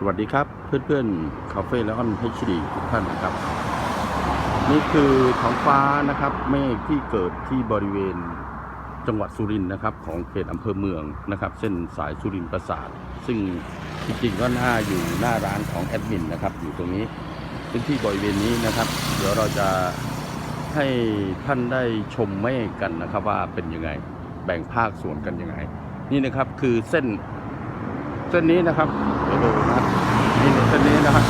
สวัสดีครับเพื่อนๆคาเฟ่และออนเฮชดีทุกท่านนะครับ นี่คือท้องฟ้านะครับเมฆที่เกิดที่บริเวณจังหวัดสุรินทร์นะครับ ของเขตอำเภอเมืองนะครับ เส้นสายสุรินทร์ประสาท ซึ่งจริงๆก็หน้าอยู่หน้าร้านของแอดมินนะครับ อยู่ตรงนี้พื้นที่บริเวณนี้นะครับ เดี๋ยวเราจะให้ท่านได้ชมเมฆกันนะครับว่าเป็นยังไงแบ่งภาคส่วนกันยังไง นี่นะครับคือเส้น เส้นนี้นะครับเดี๋ยวดูนะนี่เส้นนี้นะครับ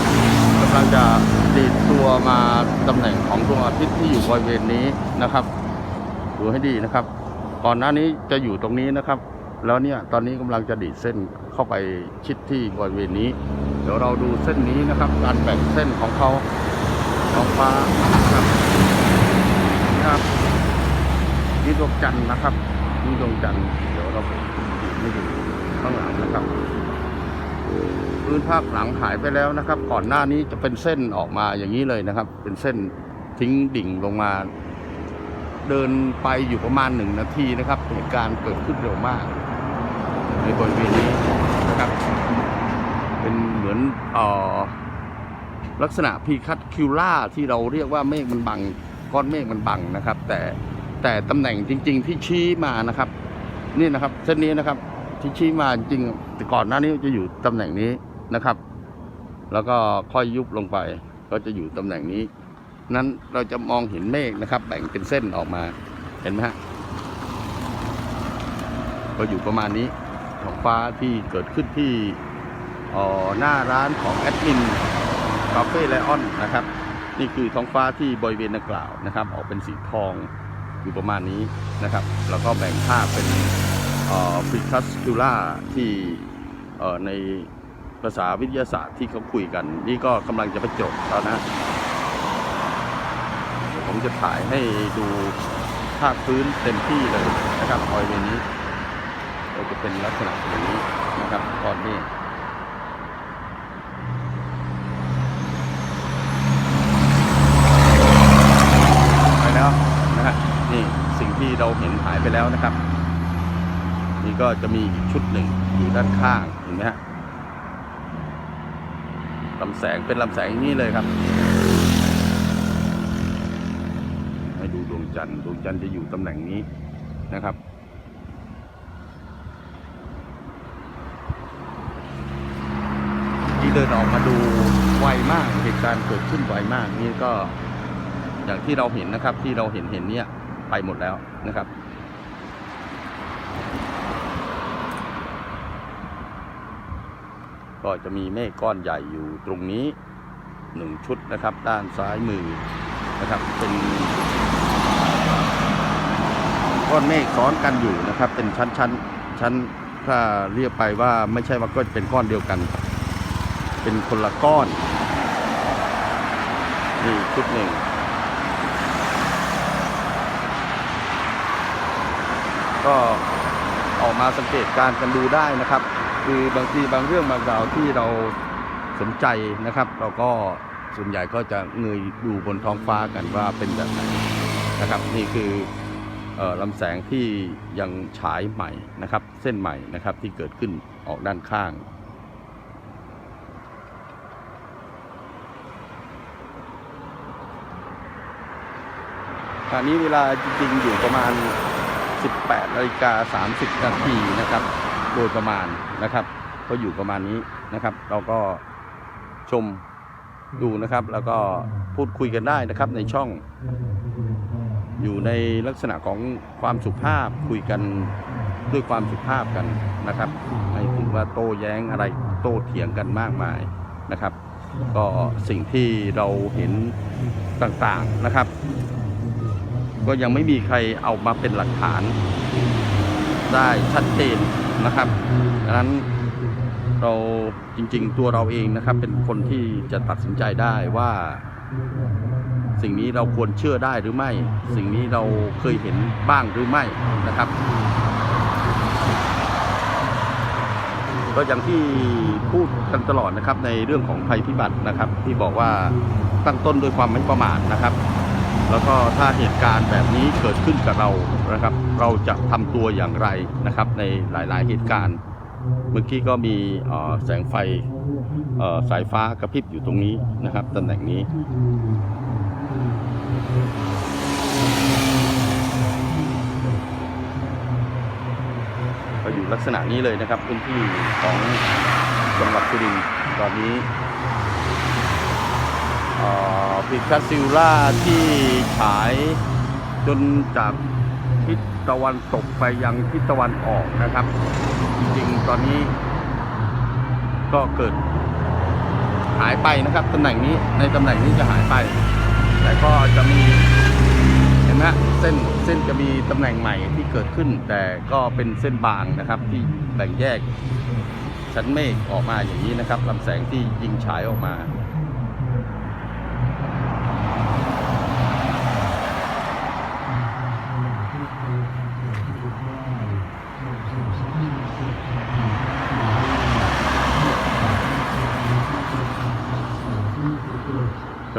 กำลังจะดีดตัวมาตำแหน่งของดวงอาทิตย์ที่อยู่บริเวณนี้นะครับดูให้ดีนะครับ ก่อนหน้านี้จะอยู่ตรงนี้นะครับ แล้วเนี่ยตอนนี้กำลังจะดีดเส้นเข้าไปชิดที่บริเวณนี้ เดี๋ยวเราดูเส้นนี้นะครับ การแบ่งเส้นของเขาท้องฟ้านะครับนครับนี่ดวงจันทร์นะครับนี่ดวงจันทร์เดี๋ยวเราดีดให้ดูข้างหลังนะครับ พื้นภาคหลังหายไปแล้วนะครับ ก่อนหน้านี้จะเป็นเส้นออกมาอย่างนี้เลยนะครับ เป็นเส้นทิ้งดิ่งลงมา เดินไปอยู่ประมาณหนึ่งนาทีนะครับเหตุการณ์เกิดขึ้นเร็วมาก ในบริเวณนี้นะครับ เป็นเหมือนออลักษณะพีคัตคิวล่าที่เราเรียกว่าเมฆมันบังก้อนเมฆมันบังนะครับ แต่แต่ตำแหน่งจริง ๆ ที่ชี้มานะครับ นี่นะครับเส้นนี้นะครับ ที่ชี้มาจริงแต่ก่อนหน้านี้จะอยู่ตำแหน่งนี้นะครับ แล้วก็ค่อยยุบลงไป ก็จะอยู่ตำแหน่งนี้ นั้นเราจะมองเห็นเมฆนะครับ แบ่งเป็นเส้นออกมาเห็นไหมฮะก็อยู่ประมาณนี้ท้องฟ้าที่เกิดขึ้นที่หน้าร้านของแอดมินคาเฟ่ไลออนนะครับ นี่คือท้องฟ้าที่บริเวณดังกล่าวนะครับ ออกเป็นสีทองอยู่ประมาณนี้นะครับ แล้วก็แบ่งภาคเป็น ฟิคัสคิล่าที่ในภาษาวิทยาศาสตร์ที่เขาคุยกัน นี่ก็กำลังจะไปจบแล้วนะผมจะถ่ายให้ดูภาคพื้นเต็มที่เลยนะครับบริเวนี้ก็จะเป็นลักษณะอย่างนี้นะครับก้อนเมฆไปแล้วนะฮะนี่สิ่งที่เราเห็นหายไปแล้วนะครับ นี่ก็จะมีอีกชุดหนึ่งอยู่ด้านข้างเห็นไหมฮะลำแสงเป็นลำแสงอย่างนี้เลยครับ ให้ดูดวงจันทร์ดวงจันทร์จะอยู่ตำแหน่งนี้นะครับที่เดินออกมาดูไวมากเหตุการณ์เกิดขึ้นไวมากนี่ก็อย่างที่เราเห็นนะครับ ที่เราเห็นเห็นเนี่ยไปหมดแล้วนะครับ ก็จะมีเมฆก้อนใหญ่อยู่ตรงนี้หนึ่งชุดนะครับ ด้านซ้ายมือนะครับ เป็นก้อนเมฆซ้อนกันอยู่นะครับ เป็นชั้นชั้นชั้นถ้าเรียกไปว่าไม่ใช่ว่าก็เป็นก้อนเดียวกัน เป็นคนละก้อนนี่ชุดหนึ่งก็ออกมาสังเกตการณ์กันดูได้นะครับ คือบางทีบางเรื่องบางราวที่เราสนใจนะครับ เราก็ส่วนใหญ่ก็จะเงยดูบนท้องฟ้ากันว่าเป็นแบบไหนนะครับ นี่คืออลำแสงที่ยังฉายใหม่นะครับ เส้นใหม่นะครับที่เกิดขึ้นออกด้านข้างตอนนี้เวลาจริงๆอยู่ประมาณ 18นาฬิกา30 นาทีนะครับ โดยประมาณนะครับ ก็อยู่ประมาณนี้นะครับ เราก็ชมดูนะครับ แล้วก็พูดคุยกันได้นะครับในช่อง อยู่ในลักษณะของความสุภาพคุยกันด้วยความสุภาพกันนะครับไม่ถึงว่าโต้แย้งอะไรโต้เถียงกันมากมายนะครับ ก็สิ่งที่เราเห็นต่างๆนะครับ ก็ยังไม่มีใครเอามาเป็นหลักฐาน ได้ชัดเจนนะครับดังนั้นเราจริง ๆ ตัวเราเองนะครับ เป็นคนที่จะตัดสินใจได้ว่า สิ่งนี้เราควรเชื่อได้หรือไม่ สิ่งนี้เราเคยเห็นบ้างหรือไม่นะครับก็อย่างที่พูดกันตลอดนะครับในเรื่องของภัยพิบัตินะครับ ที่บอกว่าตั้งต้นด้วยความไม่ประมาทนะครับ แล้วก็ถ้าเหตุการณ์แบบนี้เกิดขึ้นกับเรานะครับ เราจะทำตัวอย่างไรนะครับในหลาย ๆ เหตุการณ์ เมื่อกี้ก็มีแสงไฟสายฟ้ากระพริบอยู่ตรงนี้นะครับตำแหน่งนี้ก็อยู่ลักษณะนี้เลยนะครับพื้นที่ของจังหวัดสุรินทร์ตอนนี้ พิคัสซิลล่าที่ฉายจนจากทิศตะวันตกไปยังทิศตะวันออกนะครับ จริงๆ ตอนนี้ก็เกิดหายไปนะครับตำแหน่งนี้ในตำแหน่งนี้จะหายไป แต่ก็จะมีเห็นไหมเส้นเส้นจะมีตำแหน่งใหม่ที่เกิดขึ้น แต่ก็เป็นเส้นบางนะครับที่แบ่งแยกชั้นเมฆออกมาอย่างนี้นะครับลำแสงที่ยิงฉายออกมา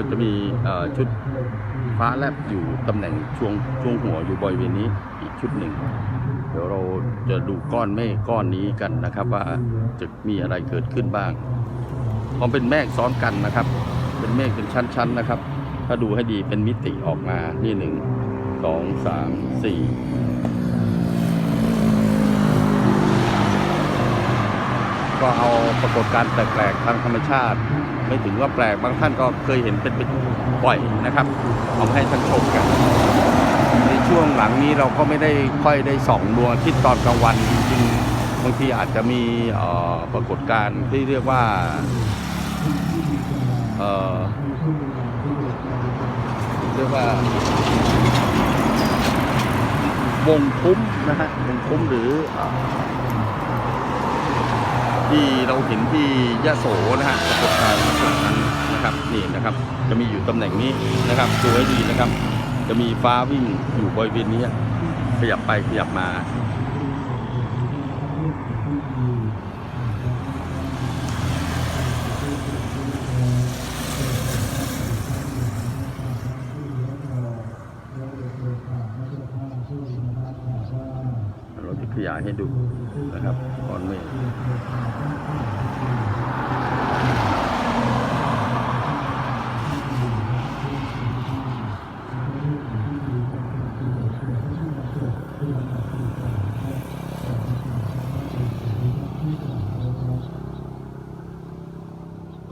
จะมีชุดฟ้าแลบอยู่ตำแหน่งช่วงช่วงหัวอยู่บริเวณนี้อีกชุดหนึ่ง เดี๋ยวเราจะดูก้อนเมฆก้อนนี้กันนะครับ ว่าจะมีอะไรเกิดขึ้นบ้างเพราะเป็นเมฆซ้อนกันนะครับ เป็นเมฆเป็นชั้นๆนะครับ ถ้าดูให้ดีเป็นมิติออกมานี่หนึ่งสองสามสี่ก็เอาปรากฏการณ์แปลกๆทางธรรมชาติ ไม่ถึงว่าแปลกบางท่านก็เคยเห็นเป็นเป็นบ่อยนะครับเอามาให้ท่านชมกัน ในช่วงหลังนี้เราก็ไม่ได้ค่อยได้ส่องดวงอาทิตย์ตอนกลางวันจริงๆบางทีอาจจะมีปรากฏการณ์ที่เรียกว่าเรียกว่าวงคุ้มนะฮะวงคุ้มหรืออ ที่เราเห็นที่ยะโสนะฮะปรากฏการณ์แบบนั้นนะครับนี่นะครับ จะมีอยู่ตำแหน่งนี้นะครับดูให้ดีนะครับ จะมีฟ้าวิ่งอยู่บริเวณนี้ขยับไปขยับมา เราจะ ขยายให้ดูนะครับก้อนเมฆ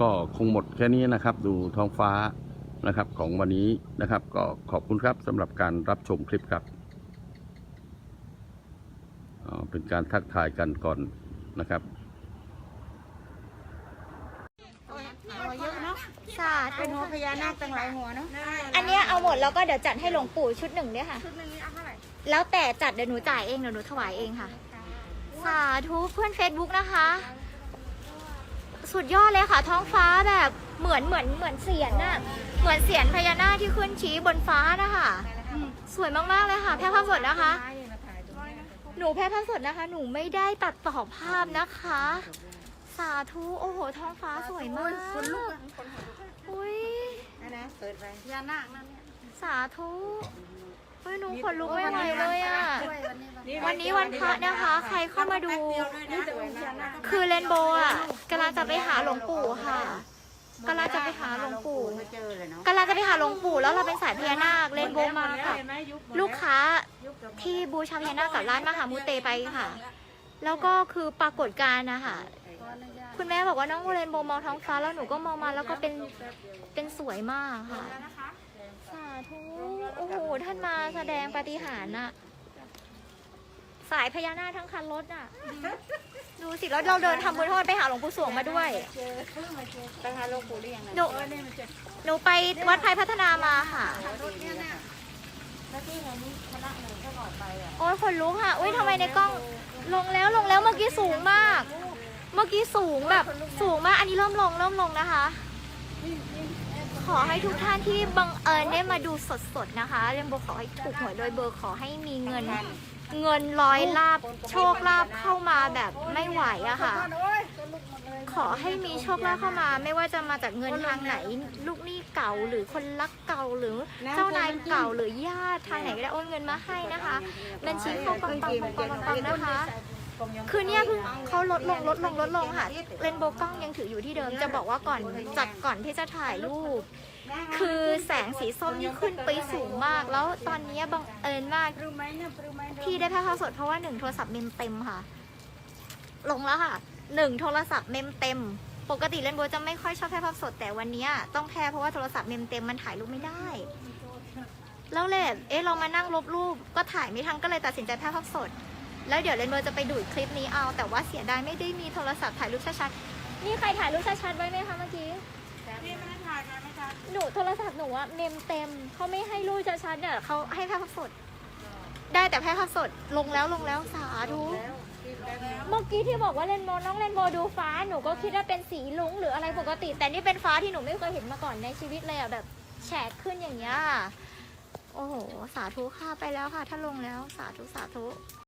ก็คงหมดแค่นี้นะครับ ดูท้องฟ้านะครับของวันนี้นะครับ ก็ขอบคุณครับสำหรับการรับชมคลิปครับ เป็นการทักทายกันก่อนนะครับหัวเยอะเนาะสาเป็ธุนหัวพญานาคตั้งหลายหัวเนาะ อันเนี้ยเอาหมดแล้วก็เดี๋ยวจัดให้หลวงปู่ชุดหนึ่งด้วยค่ะ ชุดหนึงนี้เอาเท่าไหร่ แล้วแต่จัดเดี๋ยวหนูจ่ายเองเดี๋ยวหนูถวายเองค่ะ สาธุเพื่อนเฟซบุ๊กนะคะ สุดยอดเลยค่ะ ท้องฟ้าแบบเหมือนเหมือนเหมือนเสียนน่ะ เหมือนเสียนพญานาคที่ขึ้นชี้บนฟ้านะคะอืมสวยมากๆเลยค่ะ แพร่ภาพสดนะคะ หนูแพร่ภาพสดนะคะ หนูไม่ได้ตัดต่อภาพนะคะ สาธุ โอ้โห ท้องฟ้าสวยมากคนลุกอะคนลุกอุ้ยนะนะเปิดไปพญานาคนั่นเนี่ย สาธุเฮ้ยหนูขนลุกไม่ไหวเลยอะนี่วันนี้วันพระนะคะ ใครเข้ามาดูนี่สวยมากคือเรนโบว์อะกำลังจะไปหาหลวงปู่ค่ะกำลังจะไปหาหลวงปู่มาเจอเลยเนาะกำลังจะไปหาหลวงปู่แล้วเราเป็นสายพญานาคเรนโบว์มากับลูกค้า ที่บูชาพญานาคกับร้านมหามูเตไปค่ะ แล้วก็คือปรากฏการณ์นะคะคุณแม่บอกว่าน้องเรนโบว์มองท้องฟ้าแล้วหนูก็มองมาแล้วก็เป็นเป็นสวยมากค่ะสาธุโอ้โหท่านมาแสดงปาฏิหาริย์น่ะสายพญานาคทั้งคันรถอะ ดูสิแล้วเราเดินทำบุญทอดไปหาหลวงปู่สวงมาด้วยไปหาหลวงปู่หรือยังไงหนูหนูไปวัดไพรพัฒนามาค่ะ แล้วที่ไหนนี่คณะหนึ่งก็ออกไปอะโอ้ยขนลุกค่ะ อุ้ยทำไมในกล้อง ลงแล้วลงแล้วเมื่อกี้สูงมาก เมื่อกี้สูงแบบสูงมาก อันนี้เริ่มลงเริ่มลงนะคะ ขอให้ทุกท่านที่บังเอิญได้มาดูสดๆนะคะ เรียนโบขอให้ถูกหวยโดยเบอร์ขอให้มีเงิน เงินร้อยลาบโชคลาภเข้ามาแบบไม่ไหวอะค่ะ โอ้ย ขอให้มีโชคลาภเข้ามา ไม่ว่าจะมาจากเงินทางไหน ลูกหนี้เก่าหรือคนรักเก่าหรือเจ้านายเก่าหรือญาติทางไหนก็ได้โอนเงินมาให้นะคะบัญชีเข้าปังปังปังปังปังนะคะ คือเนี่ยเพิ่งเขาลดลงลดลงลดลงค่ะเลนโบว์กล้องยังถืออยู่ที่เดิม จะบอกว่าก่อนจากก่อนที่จะถ่ายรูปคือแสงสีส้มนี่ขึ้นไปสูงมาก แล้วตอนนี้บังเอิญมากพี่ได้ภาพสดเพราะว่าหนึ่งโทรศัพท์เมมเต็มค่ะ ลงแล้วค่ะ หนึ่งโทรศัพท์เมมเต็ม ปกติเลนโบว์จะไม่ค่อยชอบแพร่ภาพสดแต่วันเนี้ยต้องแพร่เพราะว่าโทรศัพท์เมมเต็มมันถ่ายรูปไม่ได้ แล้วเลยเอ๊ะเรามานั่งลบรูปก็ถ่ายไม่ทันก็เลยตัดสินใจแพร่ภาพสด แล้วเดี๋ยวเรนโบว์จะไปดูดคลิปนี้เอา แต่ว่าเสียดายไม่ได้มีโทรศัพท์ถ่ายรูปชัดๆนี่ใครถ่ายรูปชัดๆไว้ไหมคะเมื่อกี้พี่ไม่ได้ถ่ายนะไม่ทันหนูโทรศัพท์หนูอะเมมเต็มเขาไม่ให้รูปชัดๆเนี่ยเขาให้แค่ภาพสด ได้แต่แค่ภาพสดลงแล้วลงแล้วสาธุ เมื่อกี้ที่บอกว่าเรนโบว์น้องเรนโบว์ดูฟ้าหนูก็คิดว่าเป็นสีลุ้งหรืออะไรปกติ แต่นี่เป็นฟ้าที่หนูไม่เคยเห็นมาก่อนในชีวิตเลยอะแบบแฉกขึ้นอย่างเงี้ยโอ้โห สาธุค่ะไปแล้วค่ะ ถ้าลงแล้วสาธุสาธุ